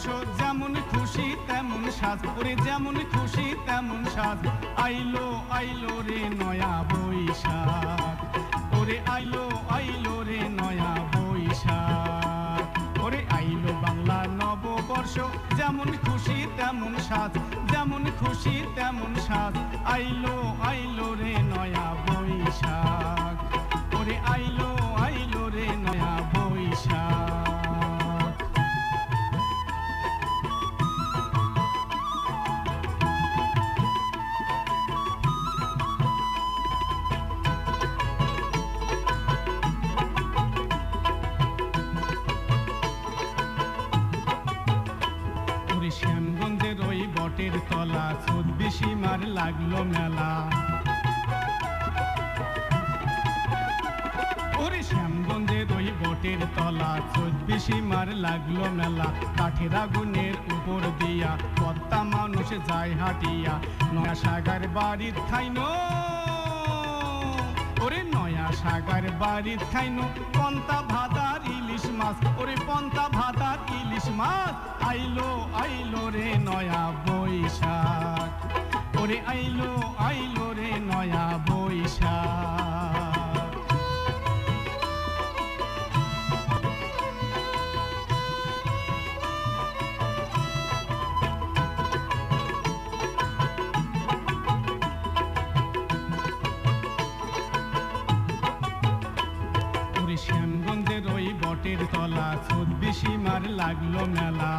বর্ষ যেমন খুশি তেমন সাজ, ওরে যেমন খুশি তেমন সাজ। আইলো আইলো রে নয়া বৈশাখ। ওরে আইলো আইলো রে নয়া বৈশাখ। ওরে আইলো বাংলা নববর্ষ, যেমন খুশি তেমন সাজ, যেমন খুশি তেমন সাজ। আইলো আইলো তলা চব্বিশি মার লাগল মেলা। বটের তলা মার লাগল মেলা। কাঠের আগুনের উপর দিয়া মানুষ যায় হাটিয়া। নয়া সাগার বাড়ির খাইনো ওরে নয়া সাগার বাড়ির খাইনো পন্তা ভাতার ইলিশ মাছ, ওরে পন্তা ভাতার ইলিশ মাছ। আইলো আইলো রে নয়া বৈশাখ। ওরে আইলো আইলো বটের তলা চব্বিশি মার লাগল মেলা।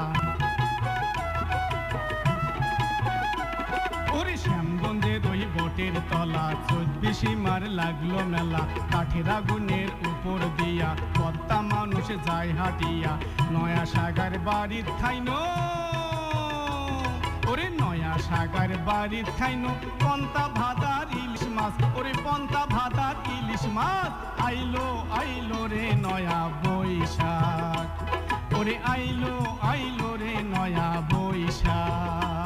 বটের তলা চব্বিশি মার লাগল মেলা। কাঠের আগুনের উপর দিয়া পদ্মা মানুষ যায় হাটিয়া। নয়া সাগার বাড়ির খাইনো ওরে নয়া সাগার বাড়ির খাইনো পন্তা ইলিশ মাছ, ওরে পন্তা ভাতা, ইলিশ মাছ। আইলো আইলো রে নয়া বৈশাখ। ওরে আইলো আইলো রে নয়া বৈশাখ।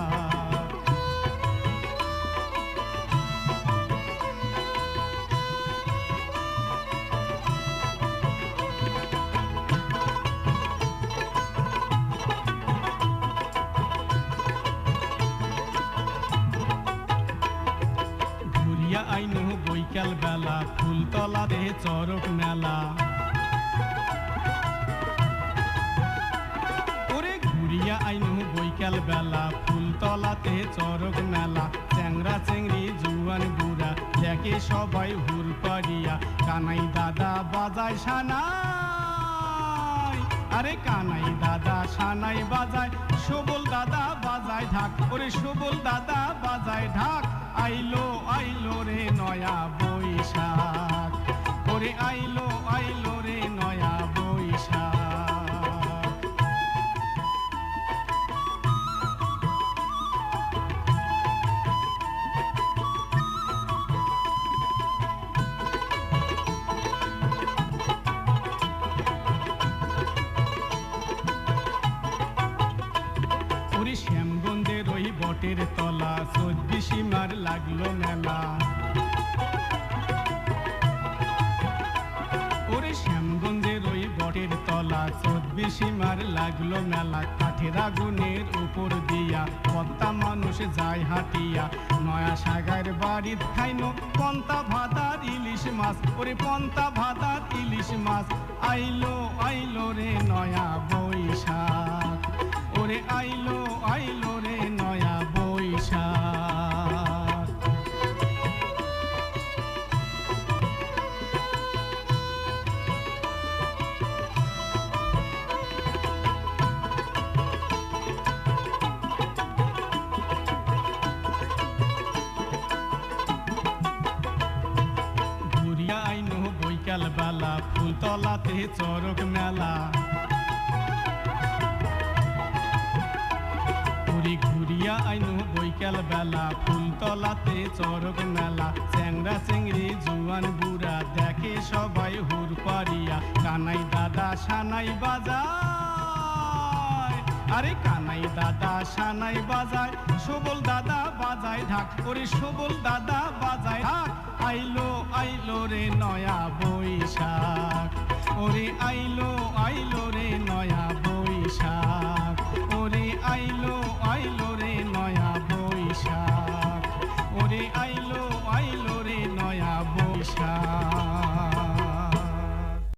বৈকাল বেলা, ফুলতলা দে চরক মেলা। ঘুরিয়া আইনু বৈকাল বেলা ফুলতলাতে চরক মেলা। চ্যাংরা চেংড়ি জুয়ান, বুড়া, দেখে সবাই হুর পাড়িয়া। কানাই দাদা বাজায় সানাই। আরে কানাই দাদা সানাই বাজায়, সবল দাদা বাজায় ঢাক। ওরে সবল দাদা বাজায় ঢাক। আইলো আইলো রে নয়া বৈশাখ। ওরে আইলো আইলো রে নয়া বৈশাখ। ওরে শ্যামগঞ্জের বটের তলা চব্বিশি মার লাগল মেলা। ওরে শ্যামগঞ্জের ওই বটের তলা চব্বিশি মার লাগল মেলা। কাঠের আগুনের উপর দিয়া মানুষ যায় হাটিয়া। নয়া সাগার বাড়ির খাইনো পন্তা ভাতার ইলিশ মাছ। ওরে পন্তা ভাতার ইলিশ মাছ, আইলো আইলো রে নয়া বৈশাখ। ওরে আইলো ফুলতলাতে চরক মেলা। ঘুরি ঘুরিয়া আইনো বৈকাল বেলা, ফুলতলাতে চরক মেলা। চ্যাংরা জুয়ান বুড়া দেখে সবাই হুর পারিয়া কানাই দাদা সানাই বাজায়, আরে কানাই দাদা সানাই বাজায়, সবল দাদা বাজায়, ঢাক সবল দাদা বাজায়। ঢাক, আইলো আইলো রে নয়া বৈশাখ। ওরে আইলো আইলো